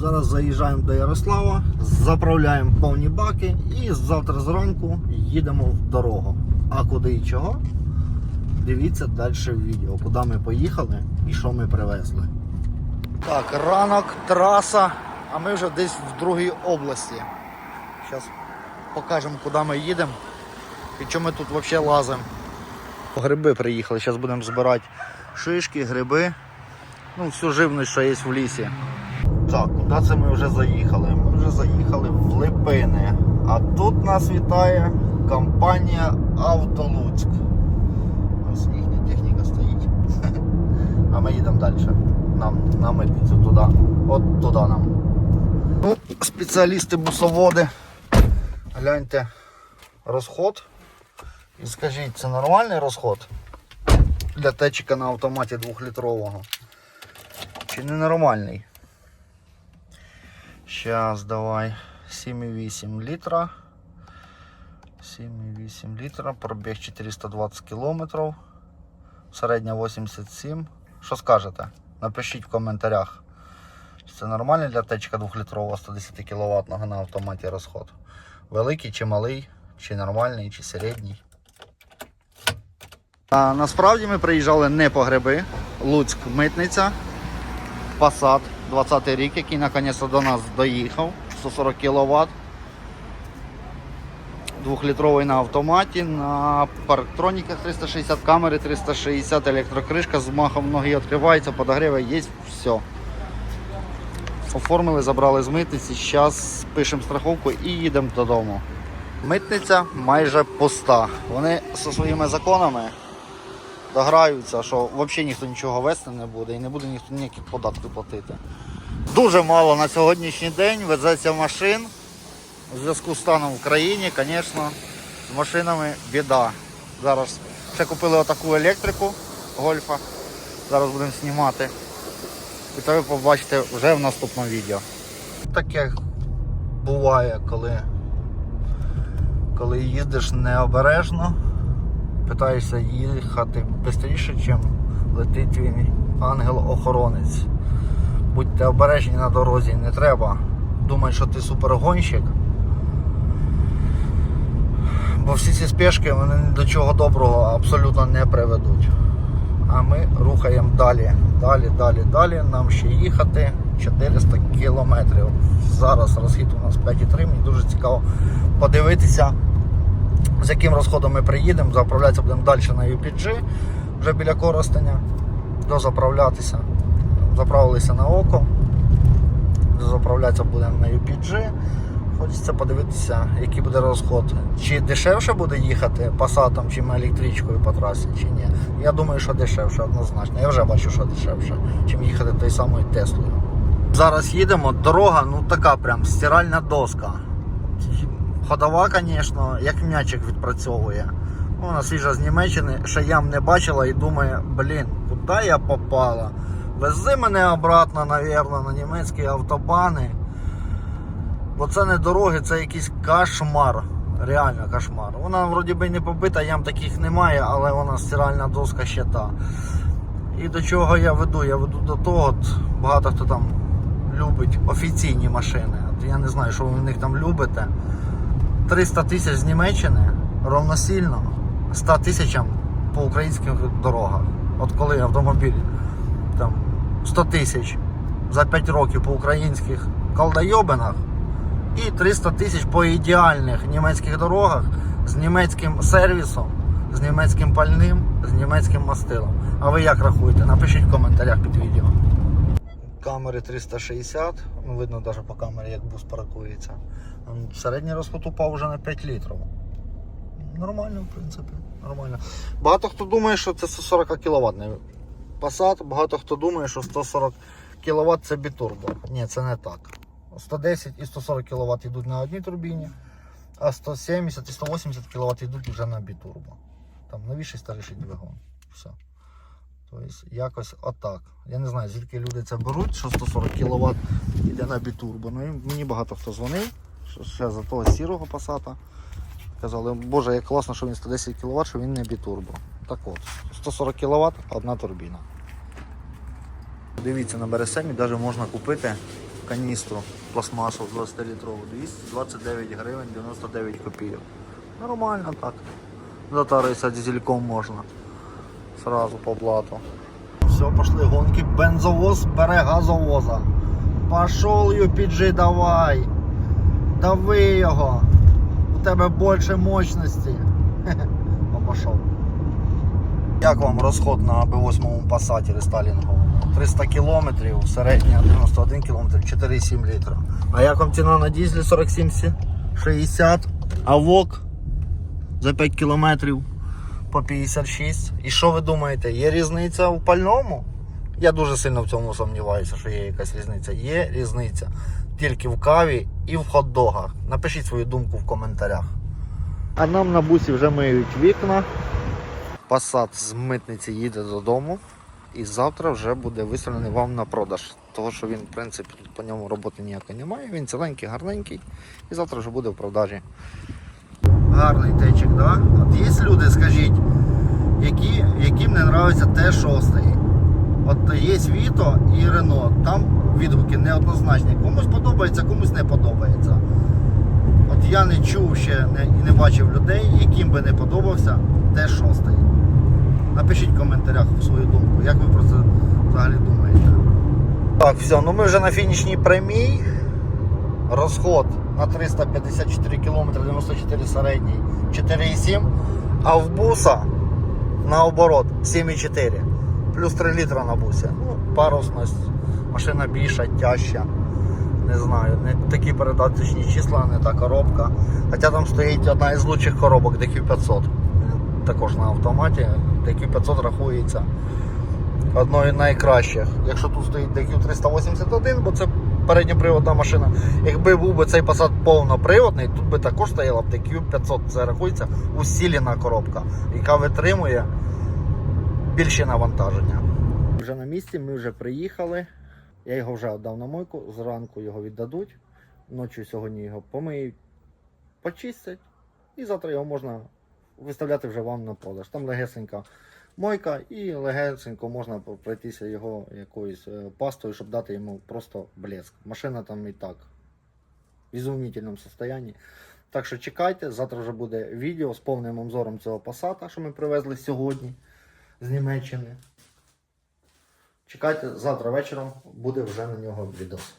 Зараз заїжджаємо до Ярослава, заправляємо повні баки і завтра зранку їдемо в дорогу. А куди і чого? Дивіться далі в відео, куди ми поїхали і що ми привезли. Так, ранок, траса, а ми вже десь в другій області. Зараз покажемо, куди ми їдемо і чому ми тут взагалі лазимо. Гриби приїхали, зараз будемо збирати шишки, гриби, ну всю живність, що є в лісі. Так, куди це ми вже заїхали? Ми вже заїхали в Липини. А тут нас вітає компанія Автолуцьк. Ось їхня техніка стоїть. А ми їдемо далі. Нам на митницю туди. От туди нам. Ну, спеціалісти бусоводи. Гляньте розход. І скажіть, це нормальний розход для течика на автоматі 2-літрового? Чи ненормальний? Сейчас давай 7,8 літра. 7,8 літра, пробіг 420 кілометрів. Середня 87. Що скажете? Напишіть в коментарях. Це нормально для течка 2-літрового 110 кВт на автоматі розход? Великий чи малий, чи нормальний, чи середній. А насправді ми приїжджали не по гриби. Луцьк митниця. Passat 20 рік, який наконець до нас доїхав. 140 кВт. Двохлітровий на автоматі, на парктроніках 360 камери, 360 електрокришка, з махом ноги відкривається, подогріва є все. Оформили, забрали з митниці, зараз пишемо страховку і їдемо додому. Митниця майже пуста. Вони зі своїми законами дограються, що взагалі ніхто нічого вести не буде і не буде ніхто ніяких податків платити. Дуже мало на сьогоднішній день везеться машин. У зв'язку з станом в країні, звісно, з машинами біда. Зараз ще купили отаку електрику гольфа. Зараз будемо знімати. І це ви побачите вже в наступному відео. Таке буває, коли, коли їздиш необережно, питаєшся їхати швидше, ніж летить твій ангел-охоронець. Будьте обережні на дорозі, не треба думати, що ти супергонщик. Бо всі ці спешки вони ні до чого доброго абсолютно не приведуть. А ми рухаємо далі, далі, далі, далі. Нам ще їхати 400 кілометрів. Зараз розхід у нас 5,3. Мені дуже цікаво подивитися, з яким розходом ми приїдемо. Заправлятися будемо далі на UPG, вже біля Коростеня, дозаправлятися. Заправилися на око. Заправлятися будемо на UPG. Хочеться подивитися, який буде розход. Чи дешевше буде їхати пасатом, чим електричкою по трасі, чи ні. Я думаю, що дешевше, однозначно. Я вже бачу, що дешевше, чим їхати тою самою Теслою. Зараз їдемо, дорога, ну така прям стиральна доска. Ходова, звісно, як м'ячик відпрацьовує. Ну, Вона свіжа з Німеччини, ще ям не бачила і думає, блін, куди я попала? Вези мене обратно, навірно, на німецькі автобани. Бо це не дороги, це якийсь кошмар. Реально кошмар. Вона вроді би не побита, ям таких немає, але вона стиральна доска ще та. І до чого я веду? Я веду до того, от, багато хто там любить офіційні машини. От я не знаю, що ви в них там любите. 300 тисяч з Німеччини равносильно 100 тисячам по українських дорогах. От коли автомобіль там 100 тисяч за 5 років по українських колдойобинах і 300 тисяч по ідеальних німецьких дорогах з німецьким сервісом, з німецьким пальним, з німецьким мастилом. А ви як рахуєте? Напишіть в коментарях під відео. Камери 360, ну видно навіть по камері, як бус паркується. Середній розход упав вже на 5 літрів. Нормально, в принципі. Нормально. Багато хто думає, що це 140 кВт. Passat, багато хто думає, що 140 кВт це бітурбо. Ні, це не так. 110 і 140 кВт йдуть на одній турбіні, а 170 і 180 кВт йдуть вже на бітурбо. Там новіший старіший двигун. Все. Тобто якось отак. Я не знаю, звідки люди це беруть, що 140 кВт йде на бітурбо. Ну мені багато хто дзвонив, ще за того сірого пасата. Казали, боже, як класно, що він 110 кВт, що він не бітурбо. Так от, 140 кВт, одна турбіна. Дивіться, на Бересемі навіть можна купити каністру пластмасу 20-літрову 229 гривень 99 копійок. Нормально так. Затаритися дизельком можна. Сразу по блату. Все, пошли гонки. Бензовоз бере газовоза. Пошел UPG, давай. Дави його. У тебе більше мощності. Ну, пошов. Як вам розход на B8 пасаті рестайлінговому? 300 кілометрів, середня 91 км, 4,7 літра. А як вам ціна на дізелі 47 60, а ВОК за 5 кілометрів по 56. І що ви думаєте, є різниця у пальному? Я дуже сильно в цьому сумніваюся, що є якась різниця. Є різниця тільки в каві і в хот-догах. Напишіть свою думку в коментарях. А нам на бусі вже миють вікна. Пасад з митниці їде додому. І завтра вже буде виставлений вам на продаж. Того, що він, в принципі, по ньому роботи ніякої немає. Він ціленький, гарненький. І завтра вже буде в продажі. Гарний течик, да? От є люди, скажіть, які, яким не подобається Т6. От є Віто і Рено. Там відгуки неоднозначні. Комусь подобається, комусь не подобається. От я не чув ще не, і не бачив людей, яким би не подобався Т6. Напишіть в коментарях свою думку, як ви про це взагалі думаєте. Так, все, ну ми вже на фінішній прямій. Розход на 354 км 94 середній 4,7. А в буса наоборот 7,4. Плюс 3 літра на бусі. Ну, парусність, машина більша, тяжча. Не знаю, не такі передаточні числа, не та коробка. Хоча там стоїть одна із лучших коробок DQ500. Також на автоматі. DQ500 рахується одною з найкращих. Якщо тут стоїть DQ381, бо це передньоприводна машина. Якби був би цей Passat повноприводний, тут би також стояла б DQ500. Це рахується усілена коробка, яка витримує більші навантаження. Вже на місці, ми вже приїхали. Я його вже віддав на мойку, зранку його віддадуть. Ночі сьогодні його помиють, почистять, і завтра його можна виставляти вже вам на продаж. Там легесенька мойка і легесенько можна пройтися його якоюсь е, пастою, щоб дати йому просто блеск. Машина там і так в ізумітельному стані. Так що чекайте, завтра вже буде відео з повним обзором цього пасата, що ми привезли сьогодні з Німеччини. Чекайте, завтра вечором буде вже на нього відос.